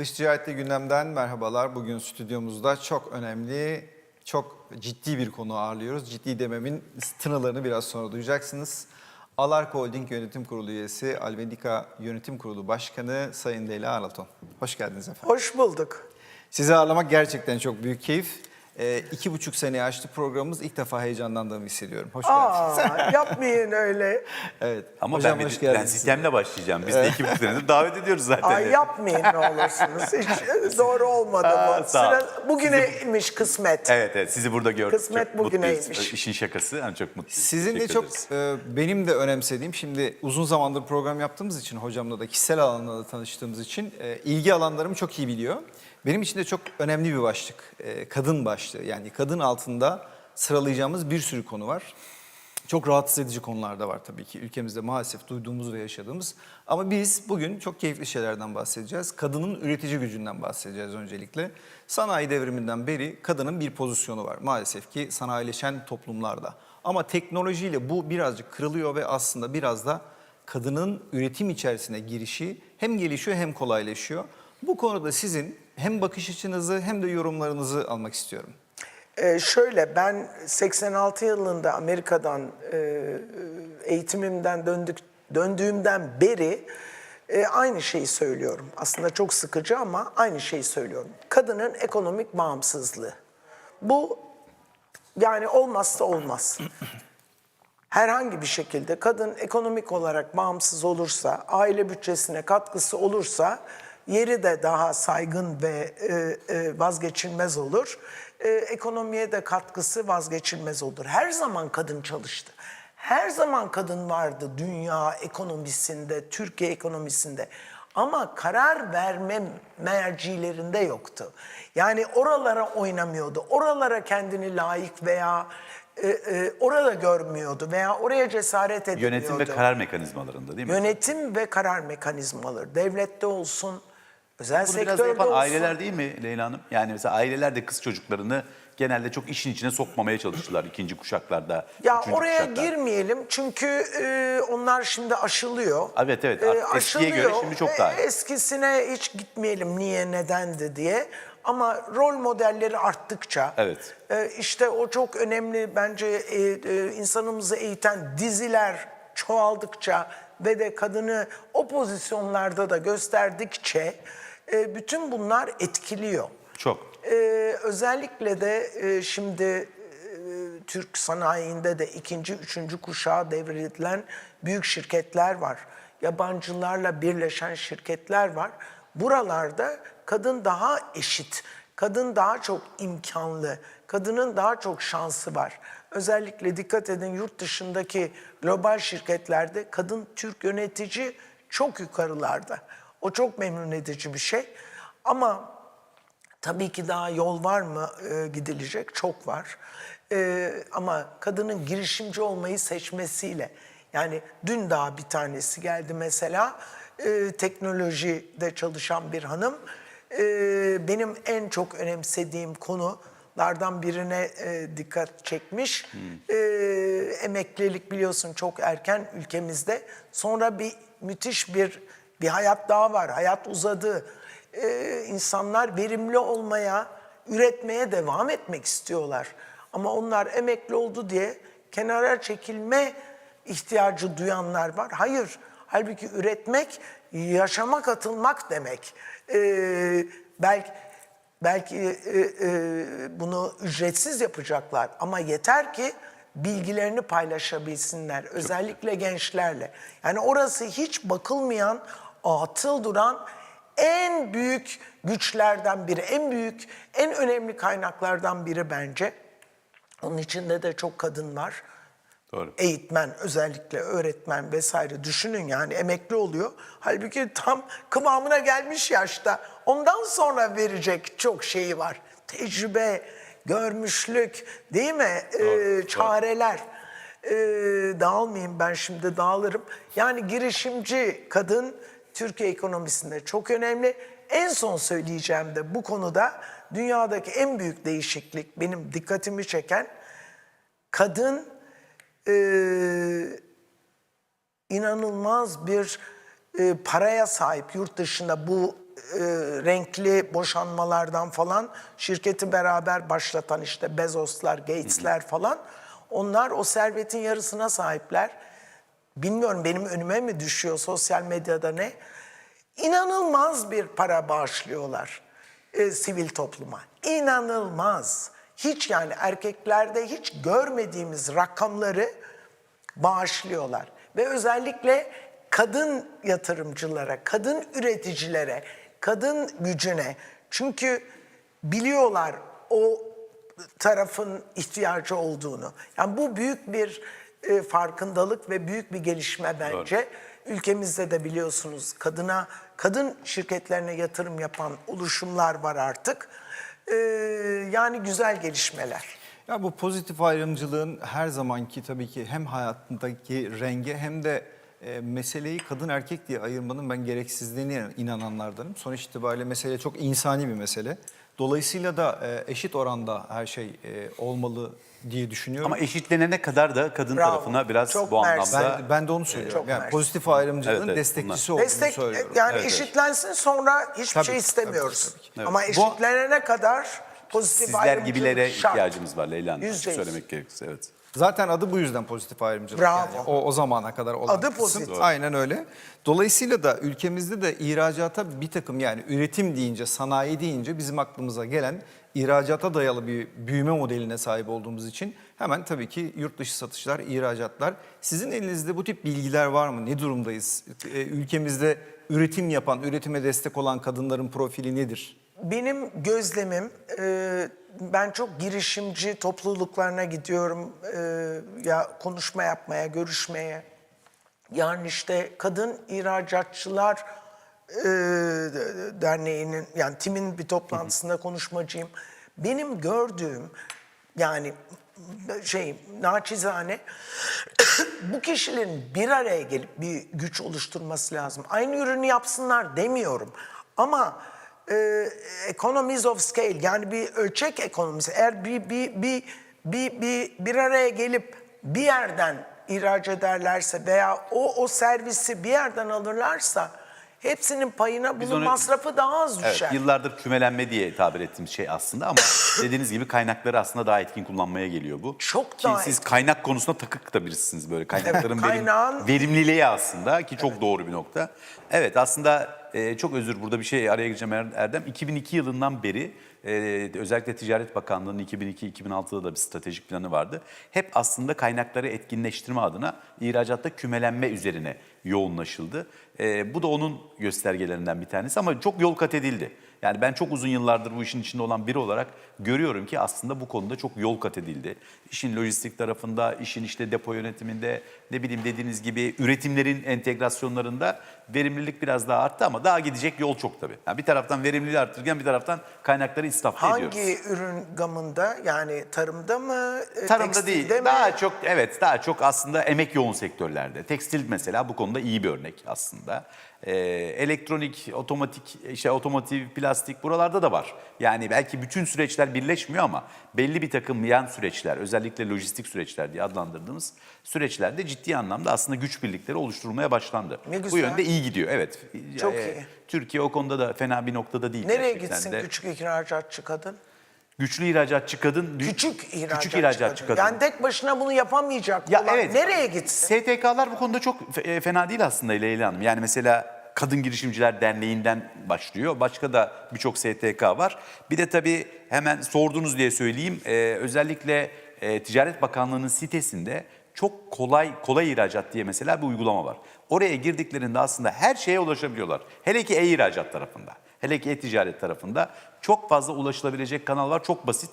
Dış ticarette gündemden merhabalar. Bugün stüdyomuzda çok önemli, çok ciddi bir konu ağırlıyoruz. Ciddi dememin tınılarını biraz sonra duyacaksınız. Alarko Holding Yönetim Kurulu üyesi, Alvedika Yönetim Kurulu Başkanı Sayın Leyla Arlaton. Hoş geldiniz efendim. Hoş bulduk. Sizi ağırlamak gerçekten çok büyük keyif. Ee, iki buçuk sene açtı programımız. İlk defa heyecanlandığımı hissediyorum. Hoş geldiniz. Aa, yapmayın öyle. Evet. Ama Hocam ben, hoş bir- ben geldiniz. sistemle başlayacağım. Biz de iki buçuk senedir davet ediyoruz zaten. Ay yapmayın ne olursunuz. Hiç doğru olmadı Aa, bu. sağ ol. Sıra bugüneymiş kısmet. Evet evet sizi burada gördük. Kısmet çok mutluyuz. bugüneymiş. İşin şakası yani çok mutluyuz. Sizin de Teşekkür çok ederiz. e, benim de önemsediğim şimdi uzun zamandır program yaptığımız için hocamla da kişisel alanda da tanıştığımız için e, ilgi alanlarımı çok iyi biliyor. Benim için de çok önemli bir başlık. e, kadın başlığı yani kadın altında sıralayacağımız bir sürü konu var. Çok rahatsız edici konular da var tabii ki ülkemizde maalesef duyduğumuz ve yaşadığımız. Ama biz bugün çok keyifli şeylerden bahsedeceğiz. Kadının üretici gücünden bahsedeceğiz öncelikle. Sanayi devriminden beri kadının bir pozisyonu var maalesef ki sanayileşen toplumlarda. Ama teknolojiyle bu birazcık kırılıyor ve aslında biraz da kadının üretim içerisine girişi hem gelişiyor hem kolaylaşıyor. Bu konuda sizin hem bakış açınızı hem de yorumlarınızı almak istiyorum. Ee, şöyle ben 86 yılında Amerika'dan e, eğitimimden döndük döndüğümden beri e, aynı şeyi söylüyorum. Aslında çok sıkıcı ama aynı şeyi söylüyorum. Kadının ekonomik bağımsızlığı. Bu yani olmazsa olmaz. herhangi bir şekilde kadın ekonomik olarak bağımsız olursa, aile bütçesine katkısı olursa yeri de daha saygın ve e, e, vazgeçilmez olur. E, ekonomiye de katkısı vazgeçilmez olur. Her zaman kadın çalıştı. Her zaman kadın vardı dünya ekonomisinde, Türkiye ekonomisinde. Ama karar verme mercilerinde yoktu. Yani oralara oynamıyordu. Oralara kendini layık veya e, e, orada görmüyordu veya oraya cesaret edemiyordu. Yönetim ve karar mekanizmalarında değil mi? Yönetim ve karar mekanizmaları. Devlette olsun, özel Bunu biraz da sektörde yapan olsun. aileler değil mi Leyla Hanım? Yani mesela aileler de kız çocuklarını genelde çok işin içine sokmamaya çalıştılar ikinci kuşaklarda, Ya üçüncü oraya kuşaklarda. girmeyelim çünkü e, onlar şimdi aşılıyor. Evet, evet. Eskiye göre şimdi çok daha iyi. E, Eskisine hiç gitmeyelim niye nedendi diye. Ama rol modelleri arttıkça Evet. e, işte o çok önemli bence e, e, insanımızı eğiten diziler çoğaldıkça ve de kadını o pozisyonlarda da gösterdikçe e, bütün bunlar etkiliyor. Çok. Ee, özellikle de e, şimdi e, Türk sanayinde de ikinci, üçüncü kuşağa devredilen büyük şirketler var. Yabancılarla birleşen şirketler var. Buralarda kadın daha eşit, kadın daha çok imkanlı, kadının daha çok şansı var. Özellikle dikkat edin yurt dışındaki global şirketlerde kadın Türk yönetici çok yukarılarda. O çok memnun edici bir şey. Ama Tabii ki daha yol var mı e, gidilecek? Çok var. E, ama kadının girişimci olmayı seçmesiyle, yani dün daha bir tanesi geldi mesela, e, teknolojide çalışan bir hanım. E, benim en çok önemsediğim konulardan birine e, dikkat çekmiş. E, emeklilik biliyorsun çok erken ülkemizde. Sonra bir müthiş bir bir hayat daha var. Hayat uzadı e, insanlar verimli olmaya, üretmeye devam etmek istiyorlar. Ama onlar emekli oldu diye kenara çekilme ihtiyacı duyanlar var. Hayır, halbuki üretmek, yaşama katılmak demek. E, belki belki e, e, bunu ücretsiz yapacaklar ama yeter ki bilgilerini paylaşabilsinler. Özellikle gençlerle. Yani orası hiç bakılmayan, atıl duran en büyük güçlerden biri, en büyük, en önemli kaynaklardan biri bence. Onun içinde de çok kadın var. Doğru. Eğitmen, özellikle öğretmen vesaire düşünün yani emekli oluyor. Halbuki tam kıvamına gelmiş yaşta. Ondan sonra verecek çok şeyi var. Tecrübe, görmüşlük değil mi? Ee, çareler. Ee, dağılmayayım ben şimdi dağılırım. Yani girişimci kadın Türkiye ekonomisinde çok önemli. En son söyleyeceğim de bu konuda dünyadaki en büyük değişiklik benim dikkatimi çeken kadın e, inanılmaz bir e, paraya sahip yurt dışında bu renkli boşanmalardan falan şirketi beraber başlatan işte Bezos'lar, Gates'ler falan onlar o servetin yarısına sahipler. Bilmiyorum benim önüme mi düşüyor sosyal medyada ne? İnanılmaz bir para bağışlıyorlar e, sivil topluma. İnanılmaz. Hiç yani erkeklerde hiç görmediğimiz rakamları bağışlıyorlar. Ve özellikle kadın yatırımcılara, kadın üreticilere, kadın gücüne. Çünkü biliyorlar o tarafın ihtiyacı olduğunu. Yani bu büyük bir e, farkındalık ve büyük bir gelişme bence. Ülkemizde de biliyorsunuz kadına, kadın şirketlerine yatırım yapan oluşumlar var artık. E, yani güzel gelişmeler. Ya bu pozitif ayrımcılığın her zamanki tabii ki hem hayatındaki renge hem de e, meseleyi kadın erkek diye ayırmanın ben gereksizliğine inananlardanım. Sonuç itibariyle mesele çok insani bir mesele. Dolayısıyla da e, eşit oranda her şey e, olmalı diye düşünüyorum. Ama eşitlenene kadar da kadın Bravo. tarafına biraz Çok bu mersi. anlamda ben, ben de onu söylüyorum. Çok yani mersi. pozitif ayrımcılığın Evet, evet, destekçisi bunlar. olduğunu Destek söylüyorum. yani Evet, evet. eşitlensin sonra hiçbir Tabii, şey tabii, istemiyoruz. tabii ki. Ama Evet. eşitlenene kadar pozitif sizler ayrımcılık gibilere şart. ihtiyacımız var Leyla Hanım. Yüzde yüz. Söylemek gerekirse evet. Zaten adı bu yüzden pozitif ayrımcılık. Bravo. Yani o, o zamana kadar olan Adı kısım. pozitif. Aynen öyle. Dolayısıyla da ülkemizde de ihracata bir takım yani üretim deyince, sanayi deyince bizim aklımıza gelen ihracata dayalı bir büyüme modeline sahip olduğumuz için hemen tabii ki yurt dışı satışlar, ihracatlar. Sizin elinizde bu tip bilgiler var mı? Ne durumdayız? Ee, Ülkemizde üretim yapan, üretime destek olan kadınların profili nedir? Benim gözlemim, e, ben çok girişimci topluluklarına gidiyorum e, ya konuşma yapmaya, görüşmeye. Yani işte Kadın İhracatçılar e, Derneği'nin, yani TİM'in bir toplantısında konuşmacıyım. Benim gördüğüm, yani şey naçizane bu kişilerin bir araya gelip bir güç oluşturması lazım. Aynı ürünü yapsınlar demiyorum. Ama e, economies of scale yani bir ölçek ekonomisi eğer bir bir bir bir bir, bir araya gelip bir yerden ihraç ederlerse veya o o servisi bir yerden alırlarsa hepsinin payına bunun onu- masrafı daha az Evet, düşer. yıllardır kümelenme diye tabir ettiğimiz şey aslında ama dediğiniz gibi kaynakları aslında daha etkin kullanmaya geliyor bu. Çok ki daha siz etkin. kaynak konusunda takık da birisiniz böyle kaynakların Evet, verim- kaynağın- verimliliği aslında ki çok doğru bir nokta. Evet aslında e, çok özür burada bir şey araya gireceğim Er- Erdem. 2002 yılından beri e, özellikle Ticaret Bakanlığı'nın 2002-2006'da da bir stratejik planı vardı. Hep aslında kaynakları etkinleştirme adına ihracatta kümelenme üzerine yoğunlaşıldı. E, bu da onun göstergelerinden bir tanesi ama çok yol kat edildi. Yani ben çok uzun yıllardır bu işin içinde olan biri olarak görüyorum ki aslında bu konuda çok yol kat edildi. İşin lojistik tarafında, işin işte depo yönetiminde, ne bileyim dediğiniz gibi üretimlerin entegrasyonlarında verimlilik biraz daha arttı ama daha gidecek yol çok tabii. Yani bir taraftan verimliliği arttırırken bir taraftan kaynakları israf ediyoruz. Hangi ürün gamında yani tarımda mı? e, Tarımda değil. mi? Daha çok evet daha çok aslında emek yoğun sektörlerde. Tekstil mesela bu konuda iyi bir örnek aslında. Ee, elektronik, otomatik, işte otomotiv, plastik buralarda da var. Yani belki bütün süreçler birleşmiyor ama belli bir takım yan süreçler, özellikle lojistik süreçler diye adlandırdığımız süreçlerde ciddi anlamda aslında güç birlikleri oluşturulmaya başlandı. Ne Bu güzel. yönde iyi gidiyor evet. Çok Ee, iyi. Türkiye o konuda da fena bir noktada değil. Nereye gitsin de. küçük ihracatçı kadın? Güçlü ihracatçı kadın. Küçük ihracatçı, küçük ihracatçı kadın. Yani tek başına bunu yapamayacak Ya olan evet. nereye gitsin? STK'lar bu konuda çok e, fena değil aslında Leyla Hanım. Yani mesela Kadın Girişimciler Derneği'nden başlıyor. Başka da birçok STK var. Bir de tabii hemen sordunuz diye söyleyeyim. Ee, özellikle e, Ticaret Bakanlığı'nın sitesinde çok kolay kolay ihracat diye mesela bir uygulama var. Oraya girdiklerinde aslında her şeye ulaşabiliyorlar. Hele ki e-ihracat tarafında. Hele ki e-ticaret tarafında çok fazla ulaşılabilecek kanal var. Çok basit.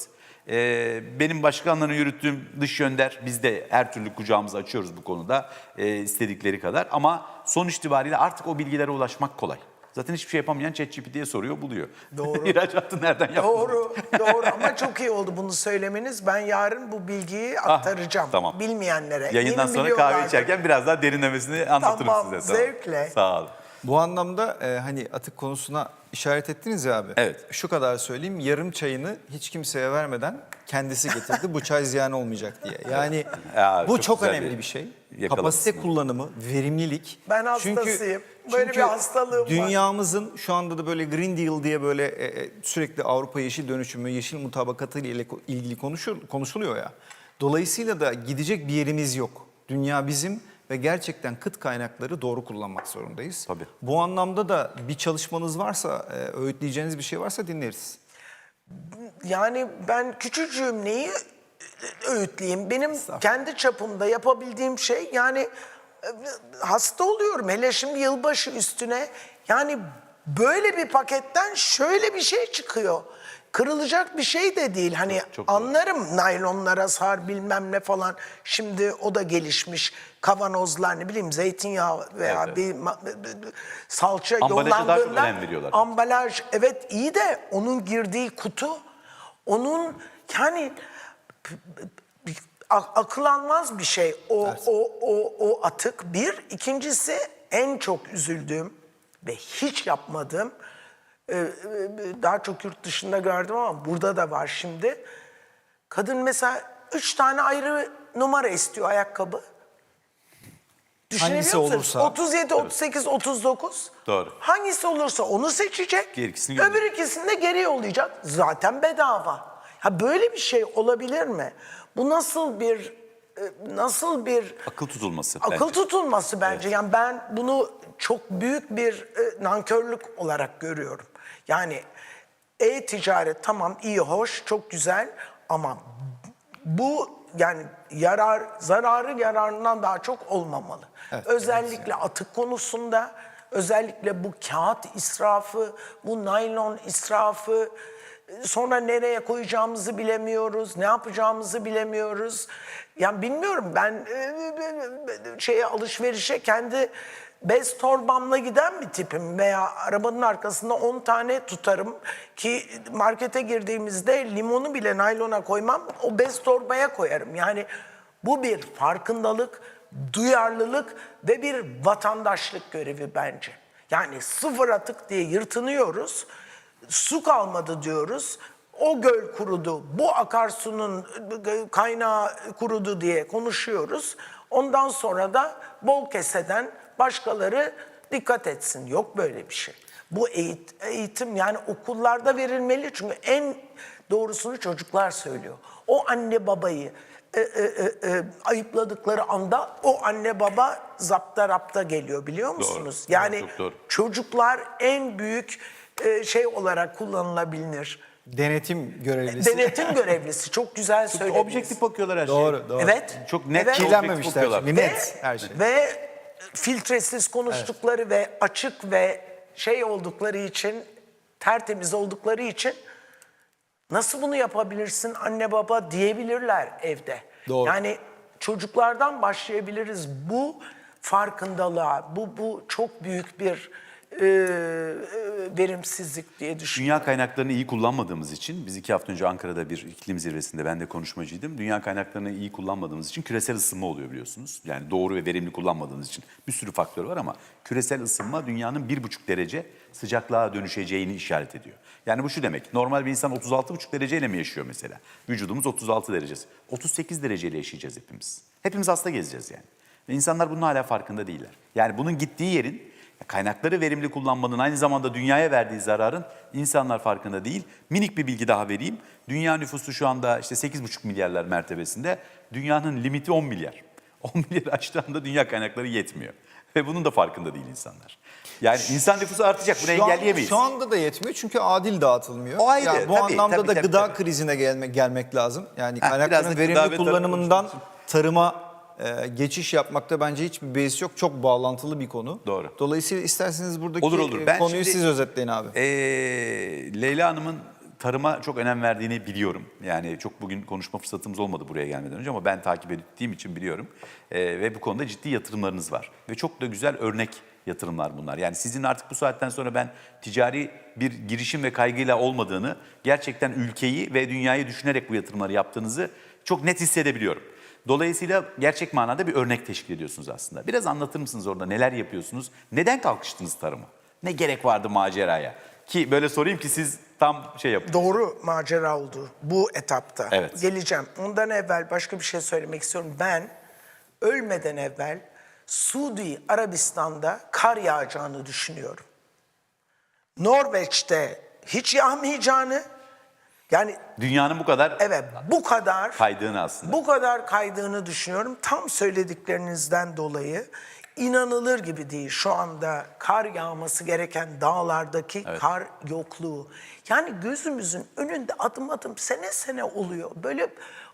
Ee, benim başkanlarını yürüttüğüm dış yönder biz de her türlü kucağımızı açıyoruz bu konuda e, istedikleri kadar. Ama sonuç itibariyle artık o bilgilere ulaşmak kolay. Zaten hiçbir şey yapamayan ChatGPT'ye soruyor buluyor. Doğru. İhracatı nereden yaptın? Doğru, doğru ama çok iyi oldu bunu söylemeniz. Ben yarın bu bilgiyi aktaracağım Ah, tamam. bilmeyenlere. Yayından Eminim sonra kahve içerken biraz daha derinlemesini anlatırım Tamam, size. zevkle. Sağ olun. Bu anlamda e, hani atık konusuna işaret ettiniz ya abi. Evet. Şu kadar söyleyeyim yarım çayını hiç kimseye vermeden kendisi getirdi. bu çay ziyan olmayacak diye. Yani Ya, bu çok çok, önemli bir bir şey. Kapasite kullanımı, verimlilik. Ben hastasıyım. Böyle bir hastalığım var. Dünyamızın şu anda da böyle Green Deal diye böyle e, e, sürekli Avrupa Yeşil Dönüşümü, Yeşil Mutabakatı ile ilgili konuşur, konuşuluyor ya. Dolayısıyla da gidecek bir yerimiz yok. Dünya bizim ve gerçekten kıt kaynakları doğru kullanmak zorundayız. Tabii. Bu anlamda da bir çalışmanız varsa, e, öğütleyeceğiniz bir şey varsa dinleriz. Yani ben küçücüğüm neyi öğütleyeyim? Benim kendi çapımda yapabildiğim şey yani e, hasta oluyorum. Hele şimdi yılbaşı üstüne yani böyle bir paketten şöyle bir şey çıkıyor. Kırılacak bir şey de değil. Hani çok doğru. anlarım naylonlara sar bilmem ne falan. Şimdi o da gelişmiş. Kavanozlar ne bileyim zeytinyağı veya Evet, bir ma- salça daha çok yollandığında önem veriyorlar. ambalaj evet iyi de onun girdiği kutu onun yani akıl almaz bir şey o o o o atık bir ikincisi en çok üzüldüğüm ve hiç yapmadığım daha çok yurt dışında gördüm ama burada da var şimdi kadın mesela üç tane ayrı numara istiyor ayakkabı Düşünebiliyor Hangisi musunuz? olursa. 37, 38, 39. Doğru. Hangisi olursa onu seçecek. Diğer ikisini. Öbür ikisini de geri yollayacak. Zaten bedava. Ha böyle bir şey olabilir mi? Bu nasıl bir e, nasıl bir Akıl tutulması. akıl bence. tutulması bence. Yani ben bunu çok büyük bir e, nankörlük olarak görüyorum. Yani e-ticaret tamam iyi hoş çok güzel ama bu yani yarar zararı yararından daha çok olmamalı. özellikle atık konusunda özellikle bu kağıt israfı, bu naylon israfı sonra nereye koyacağımızı bilemiyoruz, ne yapacağımızı bilemiyoruz. Yani bilmiyorum ben e, şeye alışverişe kendi bez torbamla giden bir tipim veya arabanın arkasında 10 tane tutarım ki markete girdiğimizde limonu bile naylona koymam o bez torbaya koyarım. Yani bu bir farkındalık, duyarlılık ve bir vatandaşlık görevi bence. Yani sıfır atık diye yırtınıyoruz, su kalmadı diyoruz. O göl kurudu, bu akarsunun kaynağı kurudu diye konuşuyoruz. Ondan sonra da bol keseden başkaları dikkat etsin. Yok böyle bir şey. Bu eğit- eğitim yani okullarda verilmeli çünkü en doğrusunu çocuklar söylüyor. O anne babayı e, e, e, e, ayıpladıkları anda o anne baba zapta rapta geliyor biliyor musunuz? Doğru, Yani çok doğru. çocuklar en büyük e, şey olarak kullanılabilir. Denetim görevlisi. Denetim görevlisi çok güzel söylediniz. Objektif bakıyorlar her şeye. Doğru, doğru. Evet. Çok net Evet. objektif Kirlenmemişler. bakıyorlar. Net her şey. ve filtresiz konuştukları ve açık ve şey oldukları için, tertemiz oldukları için nasıl bunu yapabilirsin anne baba diyebilirler evde. Doğru. Yani çocuklardan başlayabiliriz bu farkındalığa. Bu bu çok büyük bir e, e, verimsizlik diye düşünüyorum. Dünya kaynaklarını iyi kullanmadığımız için, biz iki hafta önce Ankara'da bir iklim zirvesinde ben de konuşmacıydım. Dünya kaynaklarını iyi kullanmadığımız için küresel ısınma oluyor biliyorsunuz. Yani doğru ve verimli kullanmadığımız için bir sürü faktör var ama küresel ısınma dünyanın bir buçuk derece sıcaklığa dönüşeceğini işaret ediyor. Yani bu şu demek, normal bir insan 36,5 dereceyle mi yaşıyor mesela? Vücudumuz 36 derecesi. 38 dereceyle yaşayacağız hepimiz. Hepimiz hasta gezeceğiz yani. Ve insanlar bunun hala farkında değiller. Yani bunun gittiği yerin kaynakları verimli kullanmanın aynı zamanda dünyaya verdiği zararın insanlar farkında değil. Minik bir bilgi daha vereyim. Dünya nüfusu şu anda işte 8,5 milyarlar mertebesinde. Dünyanın limiti 10 milyar. 10 milyar aştığında dünya kaynakları yetmiyor. Ve bunun da farkında değil insanlar. Yani insan nüfusu artacak bunu Şu an- engelleyemeyiz. Şu anda da yetmiyor çünkü adil dağıtılmıyor. O ayrı, Yani bu tabii, anlamda tabii, da tabii, gıda tabii. krizine gelme, gelmek lazım. Yani kaynakların ve verimli kullanımından tarıma e, geçiş yapmakta bence hiçbir beis yok. Çok bağlantılı bir konu. Doğru. Dolayısıyla isterseniz buradaki Olur, olur. e, Ben konuyu şimdi- siz özetleyin abi. Ee, Leyla Hanım'ın tarıma çok önem verdiğini biliyorum. Yani çok bugün konuşma fırsatımız olmadı buraya gelmeden önce ama ben takip ettiğim için biliyorum. Ee, ve bu konuda ciddi yatırımlarınız var. Ve çok da güzel örnek yatırımlar bunlar. Yani sizin artık bu saatten sonra ben ticari bir girişim ve kaygıyla olmadığını, gerçekten ülkeyi ve dünyayı düşünerek bu yatırımları yaptığınızı çok net hissedebiliyorum. Dolayısıyla gerçek manada bir örnek teşkil ediyorsunuz aslında. Biraz anlatır mısınız orada neler yapıyorsunuz? Neden kalkıştınız tarıma? Ne gerek vardı maceraya? Ki böyle sorayım ki siz tam şey yapın. Doğru macera oldu bu etapta. Evet. Geleceğim. Ondan evvel başka bir şey söylemek istiyorum. Ben ölmeden evvel Suudi Arabistan'da kar yağacağını düşünüyorum. Norveç'te hiç yağmayacağını yani Dünyanın bu kadar evet bu kadar kaydığını aslında. bu kadar kaydığını düşünüyorum. Tam söylediklerinizden dolayı inanılır gibi değil. Şu anda kar yağması gereken dağlardaki kar yokluğu. Yani gözümüzün önünde adım adım sene sene oluyor. Böyle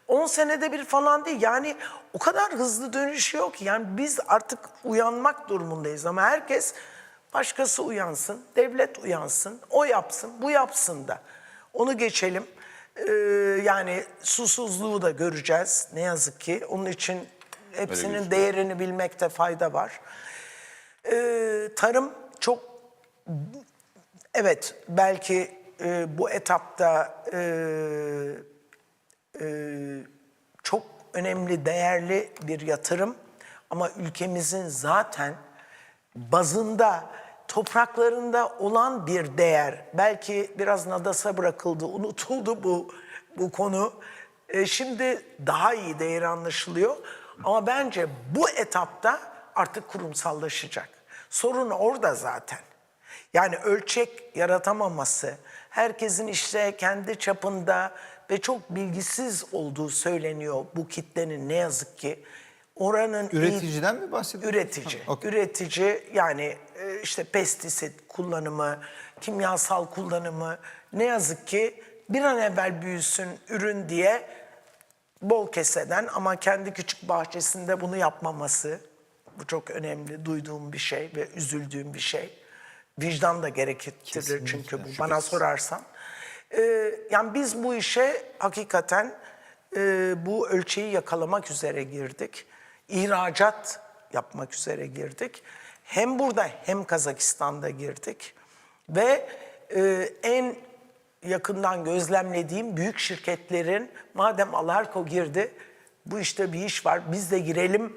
10 senede bir falan değil. Yani o kadar hızlı dönüşüyor ki. Yani biz artık uyanmak durumundayız ama herkes başkası uyansın, devlet uyansın, o yapsın, bu yapsın da. Onu geçelim. Ee, yani susuzluğu da göreceğiz ne yazık ki. Onun için hepsinin değerini bilmekte fayda var. Ee, tarım çok evet belki e, bu etapta e, e, çok önemli, değerli bir yatırım. Ama ülkemizin zaten bazında, topraklarında olan bir değer. Belki biraz nadasa bırakıldı, unutuldu bu bu konu. E, şimdi daha iyi değeri anlaşılıyor. Ama bence bu etapta artık kurumsallaşacak. Sorun orada zaten. Yani ölçek yaratamaması, herkesin işte kendi çapında ve çok bilgisiz olduğu söyleniyor bu kitlenin ne yazık ki. Oranın Üreticiden mi bahsediyorsunuz? Üretici. Ha, okey. Üretici yani e, işte pestisit kullanımı, kimyasal kullanımı ne yazık ki bir an evvel büyüsün ürün diye bol keseden ama kendi küçük bahçesinde bunu yapmaması. Bu çok önemli duyduğum bir şey ve üzüldüğüm bir şey. Vicdan da gerektirir çünkü bu bana sorarsan. Ee, yani biz bu işe hakikaten e, bu ölçeği yakalamak üzere girdik. İhracat yapmak üzere girdik. Hem burada hem Kazakistan'da girdik. Ve e, en yakından gözlemlediğim büyük şirketlerin madem Alarko girdi bu işte bir iş var biz de girelim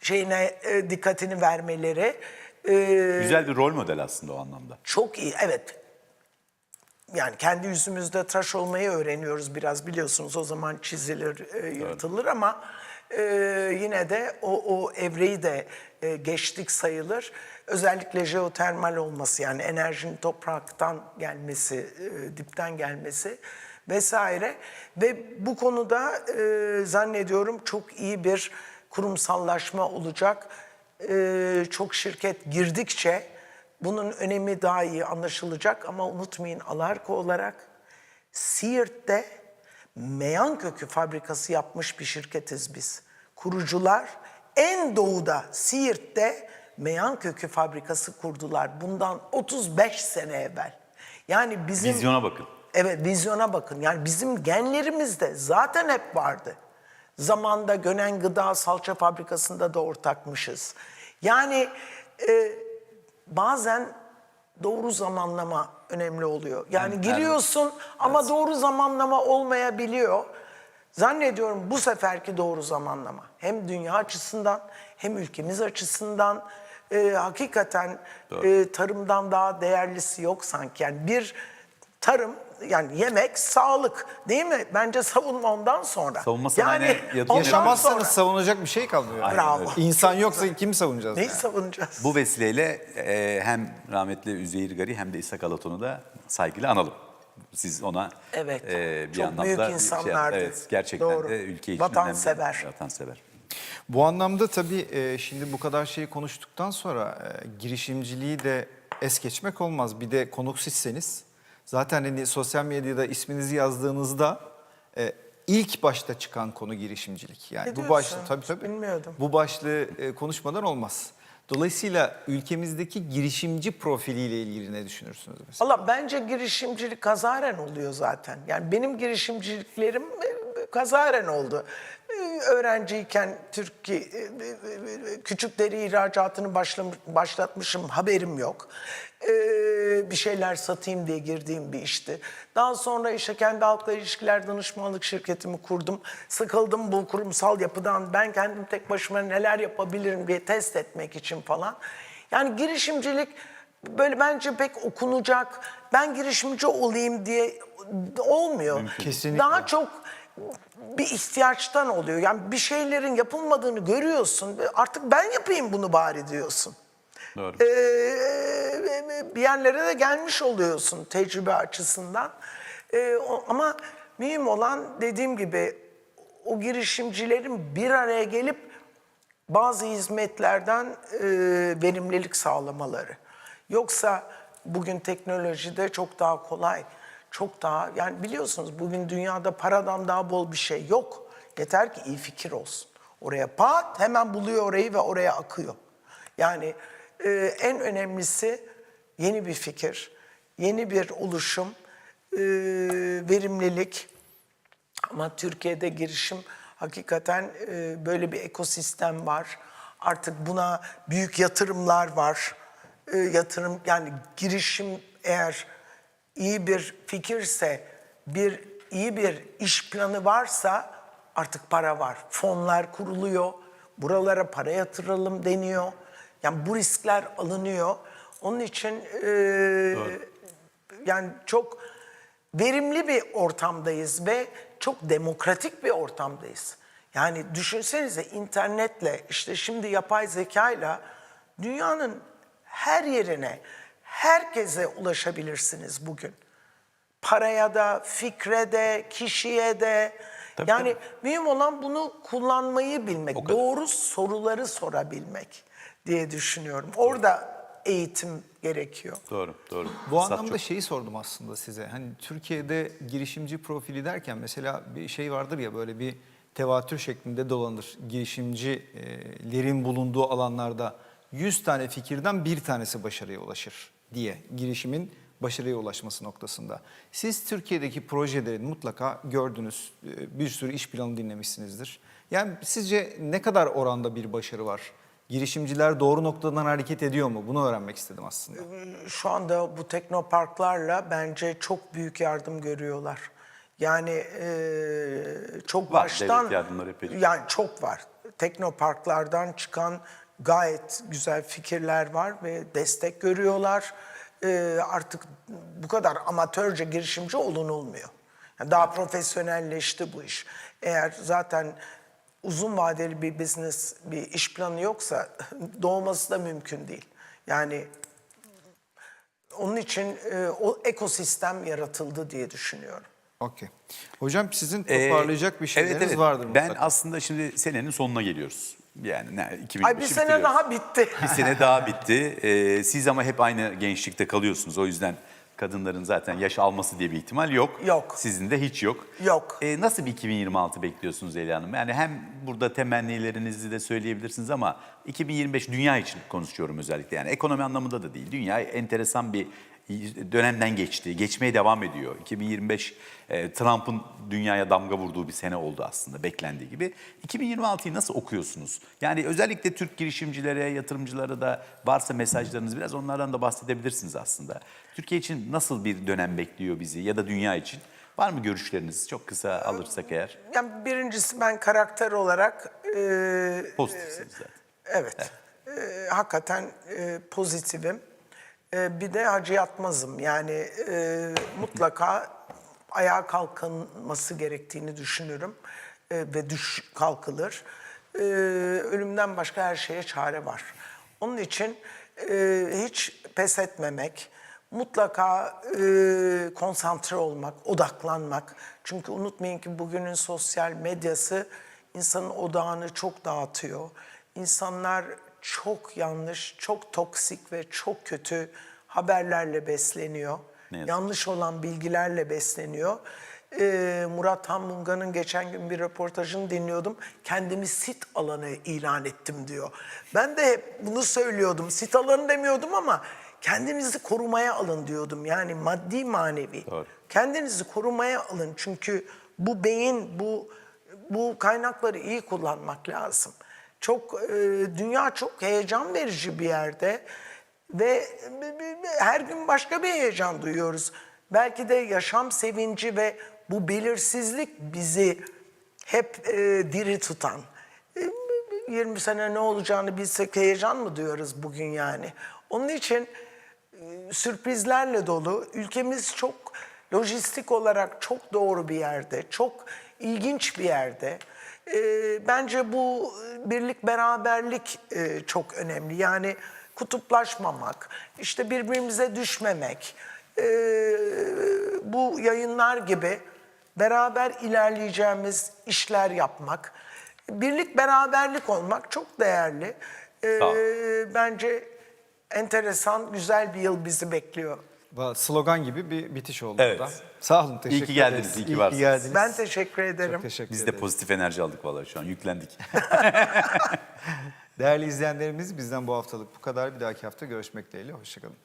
şeyine e, dikkatini vermeleri e, Güzel bir rol model aslında o anlamda. çok iyi evet yani kendi yüzümüzde tıraş olmayı öğreniyoruz biraz biliyorsunuz o zaman çizilir e, yırtılır ama e, yine de o, o evreyi de e, geçtik sayılır. Özellikle jeotermal olması yani enerjinin topraktan gelmesi, e, dipten gelmesi vesaire ve bu konuda e, zannediyorum çok iyi bir kurumsallaşma olacak. E, çok şirket girdikçe bunun önemi daha iyi anlaşılacak ama unutmayın Alarko olarak Siirt'te meyan kökü fabrikası yapmış bir şirketiz biz. Kurucular en doğuda Siirt'te meyan kökü fabrikası kurdular bundan 35 sene evvel. Yani bizim Vizyona bakın. Evet vizyona bakın. Yani bizim genlerimizde zaten hep vardı. Zamanda Gönen Gıda Salça Fabrikası'nda da ortakmışız. Yani e, bazen doğru zamanlama önemli oluyor. Yani Yani- giriyorsun ama doğru zamanlama olmayabiliyor. Zannediyorum bu seferki doğru zamanlama hem dünya açısından hem ülkemiz açısından e, hakikaten e, tarımdan daha değerlisi yok sanki. Yani bir tarım yani yemek sağlık değil mi? Bence savunma ondan sonra. Savunma yatıyor. ondan Yaşamazsanız sonra. savunacak bir şey kalmıyor. Aynen Bravo. öyle. İnsan yoksa kim savunacağız? Neyi yani? savunacağız? Bu vesileyle e, hem rahmetli Üzeyir Gari hem de İshak Alaton'u da saygıyla analım. Siz ona Evet, e, bir çok anlamda büyük bir şey- insanlardı. evet, gerçekten Doğru. de ülke için Vatansever. önemli. Vatansever. Bu anlamda tabii e, şimdi bu kadar şeyi konuştuktan sonra e, girişimciliği de es geçmek olmaz. Bir de konuk sizseniz zaten hani sosyal medyada isminizi yazdığınızda e, ilk başta çıkan konu girişimcilik. Yani Ne bu diyorsun? başlığı tabii tabii. Bilmiyordum. Bu başlığı e, konuşmadan olmaz. Dolayısıyla ülkemizdeki girişimci profiliyle ilgili ne düşünürsünüz mesela? Valla bence girişimcilik kazaren oluyor zaten. Yani benim girişimciliklerim e, kazaren oldu. Öğrenciyken Türkiye e, e, e, küçük deri ihracatını başlatmışım haberim yok. Ee, bir şeyler satayım diye girdiğim bir işti. Daha sonra işte kendi halkla ilişkiler danışmanlık şirketimi kurdum. Sıkıldım bu kurumsal yapıdan. Ben kendim tek başıma neler yapabilirim diye test etmek için falan. Yani girişimcilik böyle bence pek okunacak. Ben girişimci olayım diye olmuyor. Kesinlikle. Daha çok bir ihtiyaçtan oluyor. Yani bir şeylerin yapılmadığını görüyorsun. Artık ben yapayım bunu bari diyorsun. Doğru. Ee, bir yerlere de gelmiş oluyorsun tecrübe açısından. Ee, ama mühim olan dediğim gibi o girişimcilerin bir araya gelip bazı hizmetlerden e, verimlilik sağlamaları. Yoksa bugün teknolojide çok daha kolay, çok daha yani biliyorsunuz bugün dünyada paradan daha bol bir şey yok. Yeter ki iyi fikir olsun. Oraya pat hemen buluyor orayı ve oraya akıyor. Yani e, en önemlisi yeni bir fikir, yeni bir oluşum, e, verimlilik. Ama Türkiye'de girişim hakikaten e, böyle bir ekosistem var. Artık buna büyük yatırımlar var. E, yatırım yani girişim eğer iyi bir fikirse, bir iyi bir iş planı varsa artık para var. Fonlar kuruluyor. Buralara para yatıralım deniyor. Yani bu riskler alınıyor. Onun için e, yani çok verimli bir ortamdayız ve çok demokratik bir ortamdayız. Yani düşünsenize internetle işte şimdi yapay zekayla dünyanın her yerine herkese ulaşabilirsiniz bugün. Paraya da, fikre de, kişiye de. Tabii, yani mühim olan bunu kullanmayı bilmek, doğru soruları sorabilmek diye düşünüyorum. Orada eğitim gerekiyor. Doğru, doğru. Bu Fırsat anlamda çok. şeyi sordum aslında size. Hani Türkiye'de girişimci profili derken mesela bir şey vardır ya böyle bir tevatür şeklinde dolanır. Girişimcilerin bulunduğu alanlarda 100 tane fikirden bir tanesi başarıya ulaşır diye girişimin başarıya ulaşması noktasında. Siz Türkiye'deki projelerin mutlaka gördünüz, e, bir sürü iş planı dinlemişsinizdir. Yani sizce ne kadar oranda bir başarı var? Girişimciler doğru noktadan hareket ediyor mu? Bunu öğrenmek istedim aslında. şu anda bu teknoparklarla bence çok büyük yardım görüyorlar. Yani e, çok Var, baştan devlet yardımları epey. yani çok var. Teknoparklardan çıkan gayet güzel fikirler var ve destek görüyorlar. E, artık bu kadar amatörce girişimci olunulmuyor. Yani daha profesyonelleşti bu iş. Eğer zaten uzun vadeli bir business, bir iş planı yoksa doğması da mümkün değil. Yani onun için e, o ekosistem yaratıldı diye düşünüyorum. Okey. Hocam sizin Ee, toparlayacak bir şeyleriniz evet, evet. vardır Ben mutlaka. aslında şimdi senenin sonuna geliyoruz. Yani ne, 2025'i Ay bir sene bitiriyoruz. daha bitti. Bir sene daha bitti. Ee, siz ama hep aynı gençlikte kalıyorsunuz. O yüzden kadınların zaten yaş alması diye bir ihtimal yok. Yok. Sizin de hiç yok. Yok. Ee, nasıl bir 2026 bekliyorsunuz Leyla Hanım? Yani hem burada temennilerinizi de söyleyebilirsiniz ama 2025 dünya için konuşuyorum özellikle. Yani ekonomi anlamında da değil. Dünya enteresan bir dönemden geçti. Geçmeye devam ediyor. 2025 e, Trump'ın dünyaya damga vurduğu bir sene oldu aslında beklendiği gibi. 2026'yı nasıl okuyorsunuz? Yani özellikle Türk girişimcilere, yatırımcılara da varsa mesajlarınız biraz onlardan da bahsedebilirsiniz aslında. Türkiye için nasıl bir dönem bekliyor bizi ya da dünya için? Var mı görüşleriniz? Çok kısa alırsak eğer. Yani birincisi ben karakter olarak e, Pozitifsiniz zaten. evet, e, hakikaten e, pozitifim. E, bir de hacı yatmazım. Yani e, mutlaka ayağa kalkılması gerektiğini düşünürüm E, ve düş kalkılır. E, ölümden başka her şeye çare var. Onun için e, hiç pes etmemek, mutlaka e, konsantre olmak, odaklanmak. Çünkü unutmayın ki bugünün sosyal medyası insanın odağını çok dağıtıyor. İnsanlar çok yanlış, çok toksik ve çok kötü haberlerle besleniyor. Yanlış olan bilgilerle besleniyor. Ee, Murat Hanmunga'nın geçen gün bir röportajını dinliyordum. Kendimi sit alanı ilan ettim diyor. Ben de hep bunu söylüyordum. Sit alanı demiyordum ama kendinizi korumaya alın diyordum. Yani maddi manevi. Doğru. Kendinizi korumaya alın çünkü bu beyin, bu bu kaynakları iyi kullanmak lazım. Çok e, dünya çok heyecan verici bir yerde ve her gün başka bir heyecan duyuyoruz. Belki de yaşam sevinci ve bu belirsizlik bizi hep e, diri tutan. E, 20 sene ne olacağını bilsek heyecan mı duyuyoruz bugün yani? Onun için e, sürprizlerle dolu. Ülkemiz çok lojistik olarak çok doğru bir yerde, çok ilginç bir yerde. E, bence bu birlik beraberlik e, çok önemli. Yani kutuplaşmamak, işte birbirimize düşmemek, e, bu yayınlar gibi beraber ilerleyeceğimiz işler yapmak, birlik beraberlik olmak çok değerli. E, bence enteresan, güzel bir yıl bizi bekliyor. Slogan gibi bir bitiş oldu Evet. burada. Sağ olun, teşekkür ki geldiniz, ederiz. iyi ki varsınız. geldiniz. Ben teşekkür ederim. Çok teşekkür Biz de pozitif enerji aldık vallahi şu an yüklendik. Değerli izleyenlerimiz bizden bu haftalık bu kadar. Bir dahaki hafta görüşmek dileğiyle. Hoşçakalın.